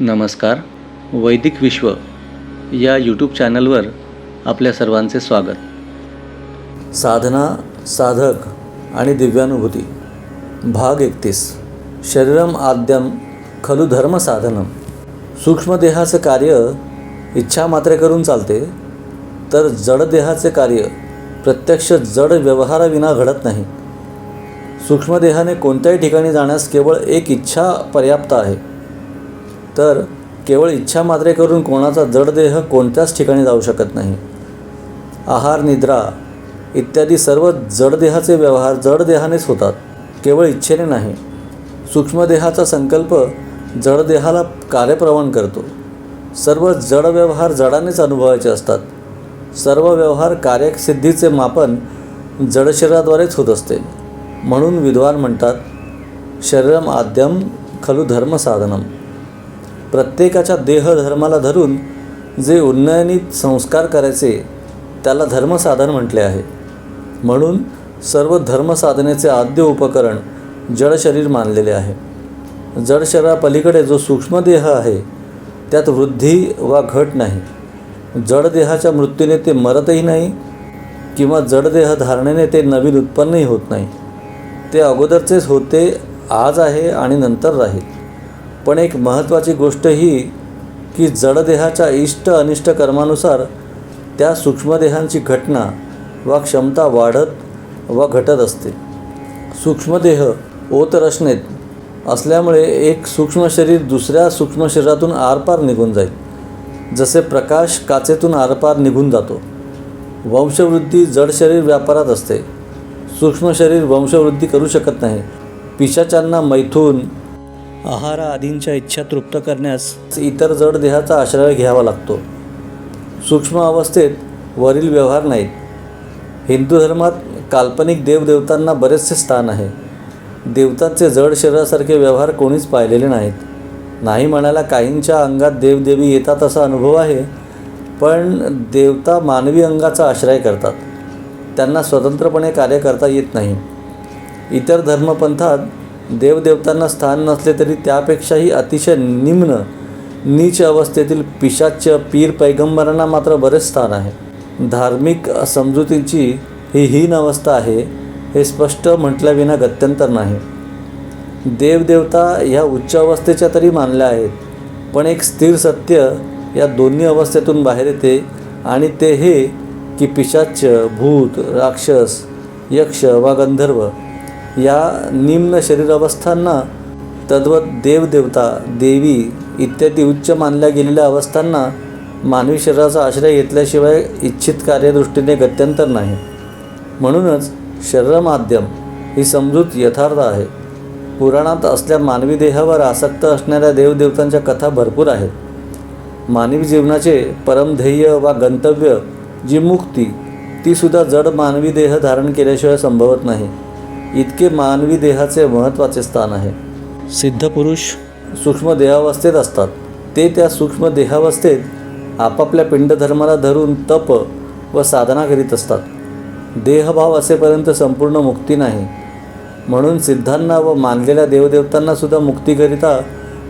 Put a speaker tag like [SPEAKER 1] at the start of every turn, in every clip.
[SPEAKER 1] नमस्कार. वैदिक विश्व या यूट्यूब चॅनलवर आपल्या सर्वांचे स्वागत. साधना साधक आणि दिव्यानुभूती. भाग एकतीस. शरीरम आद्यम खलु धर्म साधनम. सूक्ष्मदेहाचं कार्य इच्छा मात्रे करून चालते तर जडदेहाचे कार्य प्रत्यक्ष जड व्यवहाराविना घडत नाही. सूक्ष्मदेहाने कोणत्याही ठिकाणी जाण्यास केवळ एक इच्छा पर्याप्त आहे. तर केवळ इच्छा मात्रे करून कोणाचा जडदेह कोणत्याच ठिकाणी जाऊ शकत नाही. आहार निद्रा इत्यादी सर्व जडदेहाचे व्यवहार जडदेहानेच होतात केवळ इच्छेने नाही. सूक्ष्मदेहाचा संकल्प जडदेहाला कार्यप्रवण करतो. सर्व जड व्यवहार जडानेच अनुभवायचे असतात. सर्व व्यवहार कार्यसिद्धीचे मापन जडशरीराद्वारेच होत असते. म्हणून विद्वान म्हणतात शरीरम आद्यम खलु धर्म प्रत्येकाच्या प्रत्येकाच्या देहधर्माला धरून जे उन्नयनीत संस्कार करायचे त्याला धर्मसाधन म्हटले आहे. म्हणून सर्व धर्मसाधनेचे आद्य उपकरण जडशरीर मानलेले आहे. जडशरीरापलीकडे जो सूक्ष्मदेह आहे त्यात वृद्धी वा घट नाही. जडदेहाच्या मृत्यूने ते मरतही नाही किंवा जडदेह धारणेने ते नवीन उत्पन्नही होत नाही. ते अगोदरचेच होते आज आहे आणि नंतर राहील. पण एक महत्त्वाची गोष्ट ही की जडदेहाच्या इष्ट अनिष्ट कर्मानुसार त्या सूक्ष्मदेहांची घटना वा क्षमता वाढत वा घटत असते. सूक्ष्मदेह ओतरचनेत असल्यामुळे एक सूक्ष्म शरीर दुसऱ्या सूक्ष्म शरीरातून आरपार निघून जाईल. जसे प्रकाश काचेतून आरपार निघून जातो. वंशवृद्धी जड शरीर व्यापारात असते. सूक्ष्म शरीर वंशवृद्धी करू शकत नाही. पिशाच्यांना मैथून आहार आदींच्या इच्छा तृप्त करण्यास इतर जड देहाचा आश्रय घ्यावा लागतो. सूक्ष्म अवस्थेत वरील व्यवहार नाहीत. हिंदू धर्मात काल्पनिक देवदेवतांना बरेचसे स्थान आहे. देवतांचे जड शरीरासारखे व्यवहार कोणीच पाहिलेले नाहीत. नाही म्हणायला काहींच्या अंगात देवदेवी येतात असा अनुभव आहे पण देवता मानवी अंगाचा आश्रय करतात. त्यांना स्वतंत्रपणे कार्य करता येत नाही. इतर धर्मपंथात देवदेवतांना स्थान नसले तरी त्यापेक्षाही अतिशय निम्न नीच अवस्थेतील पिशाच्य पीर पैगंबरांना मात्र बरेच स्थान आहे. धार्मिक समजुतींची ही हीन अवस्था आहे हे स्पष्ट म्हटल्याविना गत्यंतर नाही. देवदेवता ह्या उच्च अवस्थेच्या तरी मानल्या आहेत पण एक स्थिर सत्य या दोन्ही अवस्थेतून बाहेर येते आणि ते हे की पिशाच्य भूत राक्षस यक्ष वा गंधर्व या निम्न शरीरावस्थांना तद्वत देवदेवता देवी इत्यादी उच्च मानल्या गेलेल्या अवस्थांना मानवी शरीराचा आश्रय घेतल्याशिवाय इच्छित कार्यदृष्टीने गत्यंतर नाही. म्हणूनच शरीरमाध्यम ही समजूत यथार्थ आहे. पुराणात असल्या मानवी देहावर आसक्त असणाऱ्या देवदेवतांच्या कथा भरपूर आहेत. मानवी जीवनाचे परमध्येय वा गंतव्य जी मुक्ती तीसुद्धा जड मानवी देह धारण केल्याशिवाय संभवत नाही. इतके मानवी देहाचे महत्त्वाचे स्थान आहे. सिद्धपुरुष सूक्ष्म देहावस्थेत असतात. ते त्या सूक्ष्म देहावस्थेत आपापल्या पिंडधर्माला धरून तप व साधना करीत असतात. देहभाव असेपर्यंत संपूर्ण मुक्ती नाही. म्हणून सिद्धांना व मानलेल्या देवदेवतांनासुद्धा मुक्तीकरिता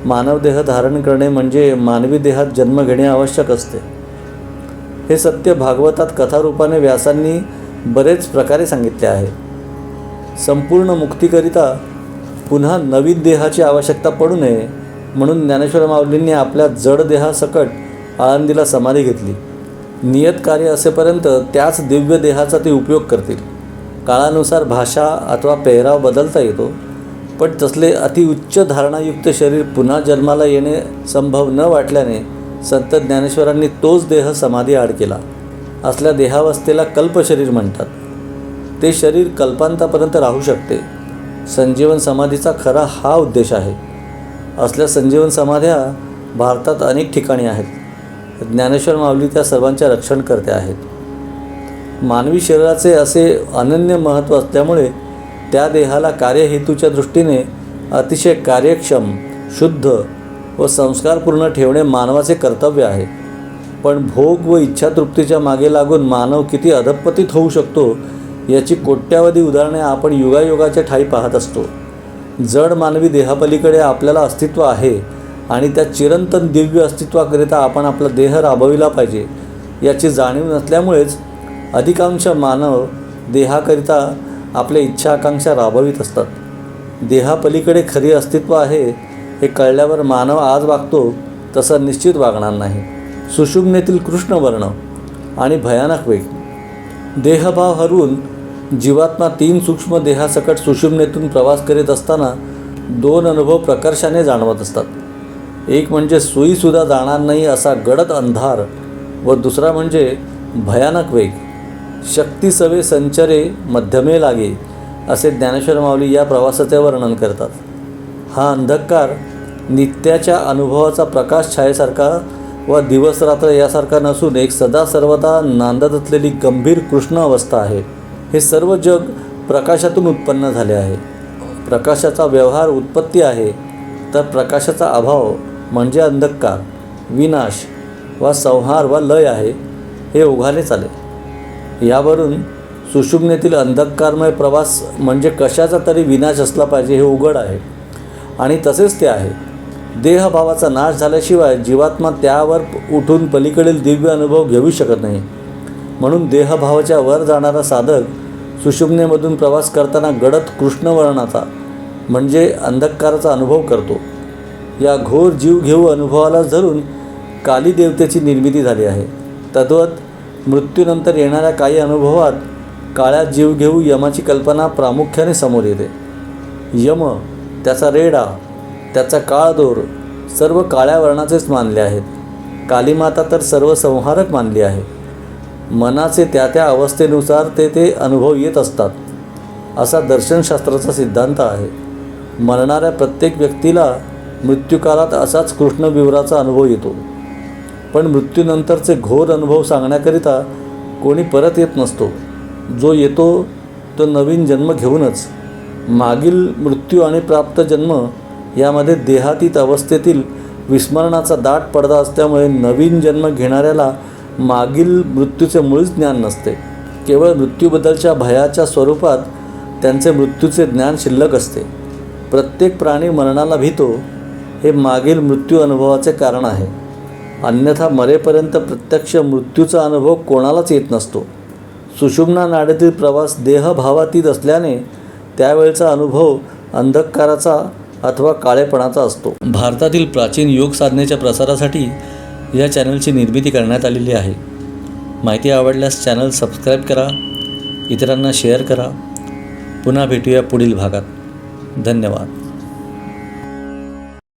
[SPEAKER 1] मानवदेह धारण करणे म्हणजे मानवी देहात जन्म घेणे आवश्यक असते. हे सत्य भागवतात कथारूपाने व्यासांनी बरेच प्रकारे सांगितले आहे. संपूर्ण मुक्तीकरिता पुन्हा नवीन देहाची आवश्यकता पडू नये म्हणून ज्ञानेश्वर माऊलींनी आपल्या जड देहासकट आळंदीला समाधी घेतली. नियत कार्य असेपर्यंत त्याच दिव्य देहाचा ते उपयोग करतील. काळानुसार भाषा अथवा पेहराव बदलता येतो पण तसले अतिउच्च धारणायुक्त शरीर पुन्हा जन्माला येणे संभव न वाटल्याने संत ज्ञानेश्वरांनी तोच देह समाधी आड केला. असल्या देहावस्थेला कल्पशरीर म्हणतात. ते शरीर कल्पांतापर्यंत राहू शकते. संजीवन समाधीचा खरा हा उद्देश आहे. असल्या संजीवन समाध्या भारतात अनेक ठिकाणी आहेत. ज्ञानेश्वर माऊली त्या सर्वांच्या रक्षण करते आहेत. मानवी शरीराचे असे अनन्य महत्त्व असल्यामुळे त्या देहाला कार्यहेतूच्या दृष्टीने अतिशय कार्यक्षम शुद्ध व संस्कारपूर्ण ठेवणे मानवाचे कर्तव्य आहे. पण भोग व इच्छातृप्तीच्या मागे लागून मानव किती अधपतित होऊ शकतो याची कोट्यावधी उदाहरणे आपण युगायुगाच्या ठाई पाहत असतो. जड मानवी देहापलीकडे आपल्याला अस्तित्व आहे आणि त्या चिरंतन दिव्य अस्तित्वाकरिता आपण आपला देह राबविला पाहिजे याची जाणीव नसल्यामुळेच अधिकांश मानव देहाकरिता आपल्या इच्छा आकांक्षा राबवित असतात. देहापलीकडे खरी अस्तित्व आहे हे कळल्यावर मानव आज वागतो तसा निश्चित वागणार नाही. सुषुम्नेतील कृष्णवर्ण आणि भयानक वेग. देहभाव हरवून जीवात्मा तीन सूक्ष्म देहासकट सुषुम्नेतून प्रवास करीत असताना दोन अनुभव प्रकर्षाने जाणवत असतात. एक म्हणजे सुईसुद्धा जाणार नाही असा गडद अंधार व दुसरा म्हणजे भयानक वेग. शक्ती सवे संचरे मध्यमे लागे असे ज्ञानेश्वर माऊली या प्रवासाचे वर्णन करतात. हा अंधकार नित्याच्या अनुभवाचा प्रकाश छायेसारखा व दिवसरात्र यासारखा नसून एक सदा सर्वदा नांदत असलेली गंभीर कृष्ण अवस्था आहे. हे सर्व जग प्रकाशातून उत्पन्न झाले आहे. प्रकाशाचा व्यवहार उत्पत्ती आहे. तर प्रकाशाचा अभाव म्हणजे अंधकार विनाश वा संहार वा लय आहे हे उघाले चाले यावरून सुषुम्नेतील अंधकारमय प्रवास म्हणजे कशाचा तरी विनाश असला पाहिजे हे उघड आहे. आणि तसेच ते आहे. देहभावाचा नाश झाल्याशिवाय जीवात्मा त्यावर उठून पलीकडील दिव्य अनुभव घेऊ शकत नाही. म्हणून देहभावाच्या वर जाणारा साधक सुषुम्नेमधून प्रवास करताना गडद कृष्णवर्णाचा म्हणजे अंधकाराचा अनुभव करतो. या घोर जीव घेऊ अनुभवाला धरून काली देवतेची निर्मिती झाली आहे. तद्वत मृत्यूनंतर येणाऱ्या काही अनुभवात काळ्या जीव घेऊ यमाची कल्पना प्रामुख्याने समोर येते. यम त्याचा रेडा त्याचा काळदोर सर्व काळ्या वर्णाचेच मानले आहेत. कालीमाता तर सर्व संहारक मानली आहे मनाचे त्या त्या अवस्थेनुसार ते ते अनुभव येत असतात. असा दर्शनशास्त्राचा सिद्धांत आहे. मरणाऱ्या प्रत्येक व्यक्तीला मृत्यूकालात असाच कृष्णविवराचा अनुभव येतो. पण मृत्यूनंतरचे घोर अनुभव सांगण्याकरिता कोणी परत येत नसतो. जो येतो तो नवीन जन्म घेऊनच. मागील मृत्यू आणि प्राप्त जन्म यामध्ये देहातीत अवस्थेतील विस्मरणाचा दाट पडदा असल्यामुळे नवीन जन्म घेणाऱ्याला मागील मृत्यूचे मुळीच ज्ञान नसते. केवळ मृत्यूबद्दलच्या भयाच्या स्वरूपात त्यांचे मृत्यूचे ज्ञान शिल्लक असते. प्रत्येक प्राणी मरणाला भीतो हे मागील मृत्यू अनुभवाचे कारण आहे. अन्यथा मरेपर्यंत प्रत्यक्ष मृत्यूचा अनुभव कोणालाच येत नसतो. सुषुम्ना नाडेतील प्रवास देहभावातीत असल्याने त्यावेळचा अनुभव अंधकाराचा अथवा काळेपणाचा असतो. भारतातील प्राचीन योग साधनेच्या प्रसारासाठी या चॅनलची निर्मिती करण्यात आलेली आहे. माहिती आवडल्यास चॅनल सबस्क्राईब करा इतरांना शेअर करा. पुन्हा भेटूया पुढील भागात. धन्यवाद.